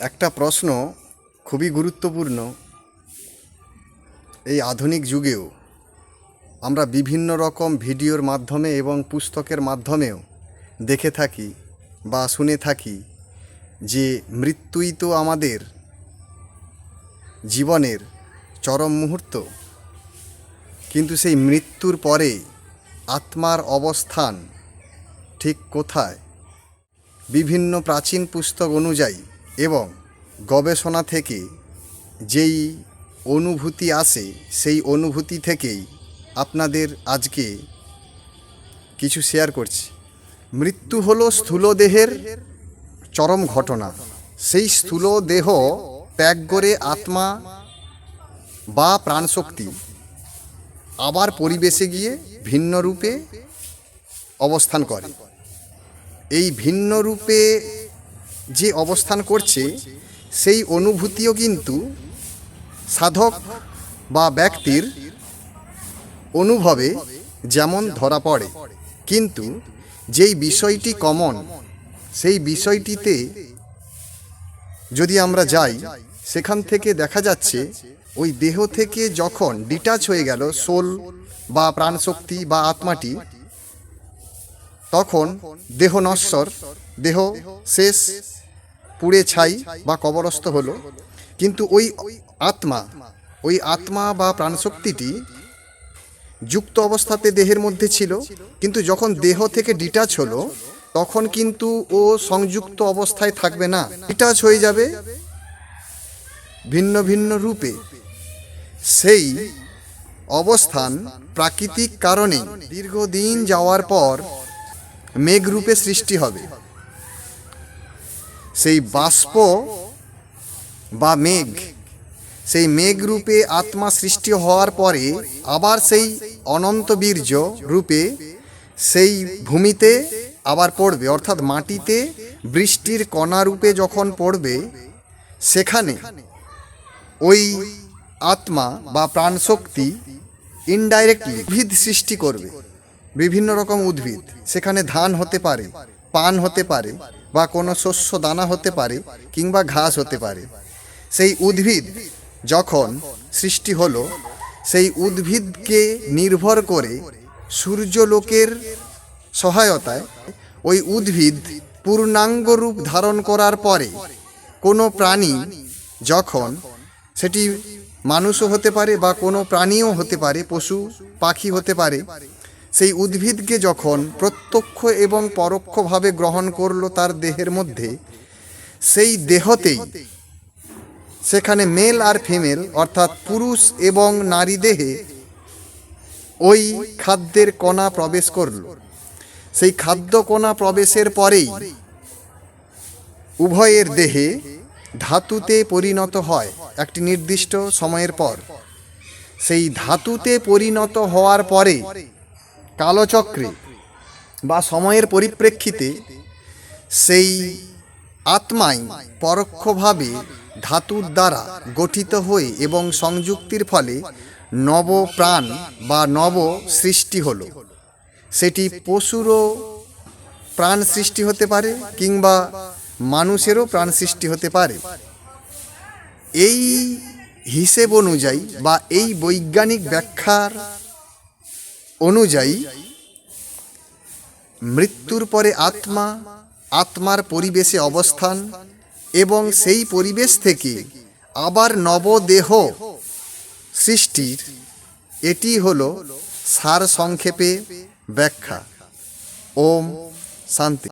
একটা প্রশ্ন খুবই গুরুত্বপূর্ণ এই আধুনিক যুগেও। আমরা বিভিন্ন রকম ভিডিওর মাধ্যমে এবং পুস্তকের মাধ্যমেও দেখে থাকি বা শুনে থাকি যে মৃত্যুই তো আমাদের জীবনের চরম মুহূর্ত। কিন্তু সেই মৃত্যুর পরে আত্মার অবস্থান ঠিক কোথায়? বিভিন্ন প্রাচীন পুস্তক অনুযায়ী এবং গবেষণা থেকে যেই অনুভূতি আসে, সেই অনুভূতি থেকেই আপনাদের আজকে কিছু শেয়ার করছি। মৃত্যু হলো স্থূল দেহের চরম ঘটনা। সেই স্থূল দেহ ত্যাগ করে আত্মা বা প্রাণশক্তি আবার পরিবেশে গিয়ে ভিন্ন রূপে অবস্থান করে। এই ভিন্ন রূপে যে অবস্থান করছে, সেই অনুভূতিও কিন্তু সাধক বা ব্যক্তির অনুভবে যেমন ধরা পড়ে। কিন্তু যেই বিষয়টি কমন, সেই বিষয়টিতে যদি আমরা যাই, সেখান থেকে দেখা যাচ্ছে, ওই দেহ থেকে যখন ডিটাচ হয়ে গেল সোল বা প্রাণশক্তি বা আত্মাটি, তখন দেহ নশ্বর, দেহ শেষ পুড়ে ছাই বা কবরস্থ হলো। কিন্তু ওই আত্মা ওই আত্মা বা প্রাণশক্তিটি যুক্ত অবস্থাতে দেহের মধ্যে ছিল। কিন্তু যখন দেহ থেকে ডিটাচ হলো, তখন কিন্তু ও সংযুক্ত অবস্থায় থাকবে না। ডিটাচ হয়ে যাবে ভিন্ন ভিন্ন রূপে। সেই অবস্থান প্রাকৃতিক কারণে দীর্ঘদিন যাওয়ার পর মেঘরূপে সৃষ্টি হবে। সেই বাষ্প বা মেঘ, সেই মেঘরূপে আত্মা সৃষ্টি হওয়ার পরে আবার সেই অনন্ত বীর্য রূপে সেই ভূমিতে আবার পড়বে, অর্থাৎ মাটিতে বৃষ্টির কণা রূপে যখন পড়বে, সেখানে ওই আত্মা বা প্রাণশক্তি ইনডাইরেক্টলি উদ্ভিদ সৃষ্টি করবে, বিভিন্ন রকম উদ্ভিদ। সেখানে ধান হতে পারে, পান হতে পারে বা কোনো শস্য দানা হতে পারে কিংবা ঘাস হতে পারে। সেই উদ্ভিদ যখন সৃষ্টি হলো, সেই উদ্ভিদকে নির্ভর করে সূর্যলোকের সহায়তায় ওই উদ্ভিদ পূর্ণাঙ্গ রূপ ধারণ করার পরে কোনো প্রাণী যখন সেটি মানুষও হতে পারে বা কোনো প্রাণীও হতে পারে, পশু, পাখি হতে পারে সেই উদ্ভিদকে যখন প্রত্যক্ষ এবং পরোক্ষভাবে গ্রহণ করল তার দেহের মধ্যে, সেই দেহতেই সেখানে মেল আর ফিমেল, অর্থাৎ পুরুষ এবং নারী দেহে ওই খাদ্যের কণা প্রবেশ করল। সেই খাদ্য কণা প্রবেশের পরেই উভয়ের দেহে ধাতুতে পরিণত হয় একটি নির্দিষ্ট সময়ের পর। সেই ধাতুতে পরিণত হওয়ার পরে কালচক্রে বা সময়ের পরিপ্রেক্ষিতে সেই আত্মাই পরোক্ষভাবে ধাতুর দ্বারা গঠিত হয়ে এবং সংযুক্তির ফলে নব প্রাণ বা নব সৃষ্টি হলো। সেটি পশুরও প্রাণ সৃষ্টি হতে পারে কিংবা মানুষেরও প্রাণ সৃষ্টি হতে পারে। এই হিসেব অনুযায়ী বা এই বৈজ্ঞানিক ব্যাখ্যার অনুযায়ী, মৃত্যুর পরে আত্মা, আত্মার পরিবেশে অবস্থান এবং সেই পরিবেশ থেকে আবার নবদেহ সৃষ্টির, এটি হল সার সংক্ষেপে ব্যাখ্যা। ওম শান্তি।